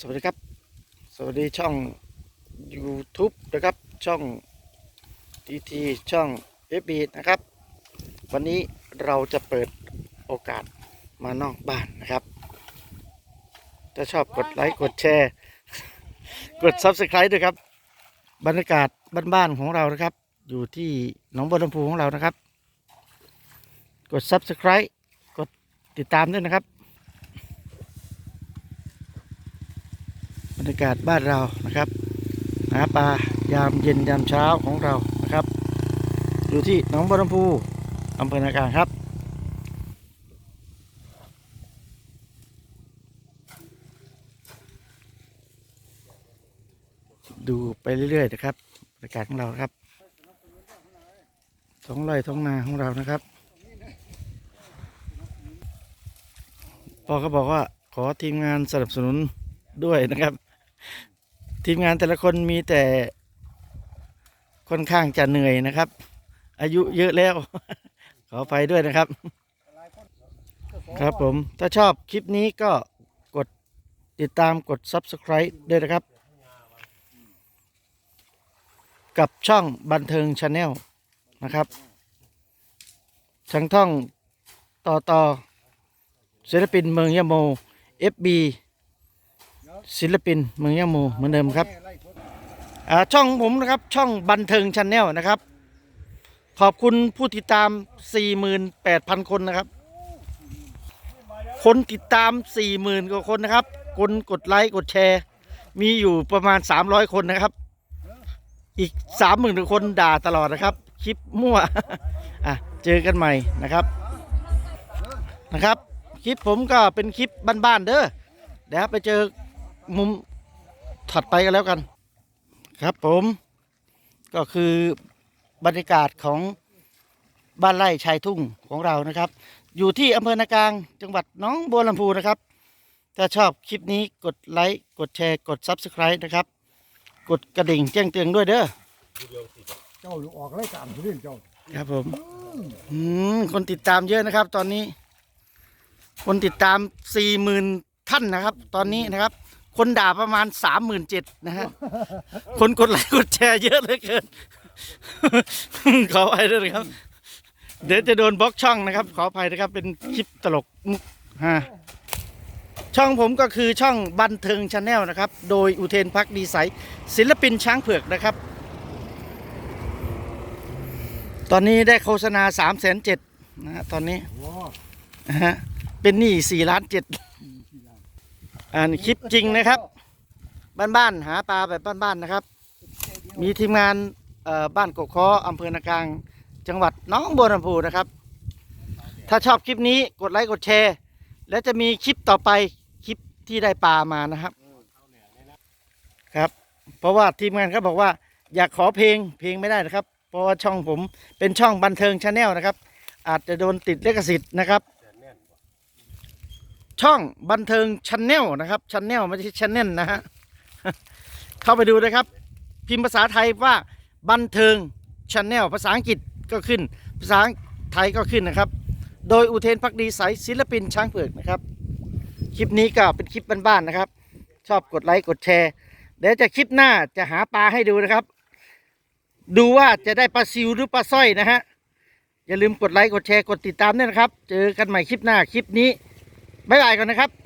สวัสดีครับ สวัสดีช่อง YouTube นะครับ ช่อง TT ช่อง FB นะครับ วันนี้เราจะเปิดโอกาสมานอกบ้านนะครับ ถ้าชอบกดไลค์กดแชร์ กด Subscribe ด้วยครับ บรรยากาศบ้านๆของเรานะครับ อยู่ที่หนองบัวลำพูของเรานะครับ กด Subscribe กดติดตามด้วยนะครับ รยากาศบ้านเรานะครับหาปลายามเย็นยามเช้าของเรานะครับ อยู่ที่หนองบัวลำพูอำเภอนากางครับดูไปเรื่อยๆนะครับบรรยากาศของเราครับท้องไร่ท้องนาของเรานะครับพอเขาบอกว่าขอทีมงานสนับสนุนด้วยนะครับ ทีมงานแต่ละคนมีแต่ค่อนข้างจะเหนื่อยนะครับ อายุเยอะแล้ว ขอไปด้วยนะครับ ครับผมถ้าชอบคลิปนี้ก็กดติดตามกด Subscribe ด้วยนะครับ กับช่องบันเทิงชาแนลนะครับช่างท่องต่อต่อศิลปินเมืองยะโม FB ศิลปินเมืองยะโมเหมือนเดิมครับอ่าช่องผมนะครับช่องบันเทิงชาแนลนะครับ ขอบคุณผู้ติดตาม 48,000 คนนะครับ คนติดตาม 40,000 กว่าคนนะครับคนกดไลค์กดแชร์ มีอยู่ประมาณ 300 คนนะครับ อีก 30,000กว่าคนด่าตลอดนะครับ คลิปมั่วอะเจอกันใหม่นะครับนะครับ คลิปผมก็เป็นคลิปบ้านๆเด้อเดี๋ยวไปเจอ มุมถัดไปกันแล้วกัน ครับผมก็คือบรรยากาศของบ้านไร่ชายทุ่งของเรานะครับ อยู่ที่อำเภอนากลางจังหวัดหน้องบัวลำพูนะครับ ถ้าชอบคลิปนี้กดไลค์กดแชร์กด Subscribe นะครับ กดกระดิ่งแจ้งเตือนด้วยเด้อเจ้าอยู่ออกรายการทุเรียนเจ้าครับผมอืมคนติดตามเยอะนะครับ ตอนนี้ คนติดตามสี่หมื่นท่านนะครับ ตอนนี้นะครับ คนด่าประมาณสามหมื่นเจ็ดนะฮะ คนกดไลค์กดแชร์เยอะเหลือเกิน ขออภัยด้วยนะครับ เดี๋ยวจะโดนบล็อกช่องนะครับ ขออภัยนะครับ เป็นคลิปตลกมุกฮะช่องผมก็คือช่องบันเทิงชาแนลนะครับ โดยอุเทนพักดีใสศิลปินช้างเผือกนะครับ ตอนนี้ได้โฆษณา3ามแสนเจ็ดนะฮะตอนนี้นะฮะเป็นหนี้สี่ล้านเจ็ด อ่านคลิปจริงนะครับ บ้านๆหาปลาแบบบ้านๆนะครับ มีทีมงานบ้านกกคออำเภอนากลาง จังหวัดหน้องบัวลำพูนะครับ ถ้าชอบคลิปนี้กดไลค์กดแชร์ และจะมีคลิปต่อไปคลิปที่ได้ปลามานะครับ ครับ เพราะว่าทีมงานเขาบอกว่า อยากขอเพลงเพลงไม่ได้นะครับ เพราะว่าช่องผมเป็นช่องบันเทิงชาแนลนะครับ อาจจะโดนติดเลขสิทธิ์นะครับ ช่องบันเทิงชาแนลนะครับชาแนลไม่ใช่ชาแนลนะฮะเข้าไปดูนะครับ พิมพ์ภาษาไทยว่าบันเทิงชาแนลภาษาอังกฤษก็ขึ้น ภาษาไทยก็ขึ้นนะครับ โดยอุเทนพักดีใสศิลปินช้างเผือกนะครับ คลิปนี้ก็เป็นคลิปบ้านๆนะครับ ชอบกดไลค์กดแชร์ เดี๋ยวจะคลิปหน้าจะหาปลาให้ดูนะครับ ดูว่าจะได้ปลาซิวหรือปลาสร้อยนะฮะอย่าลืมกดไลค์กดแชร์กดติดตามด้วยนะครับ เจอกันใหม่คลิปหน้าคลิปนี้ บ๊ายบายก่อนนะครับ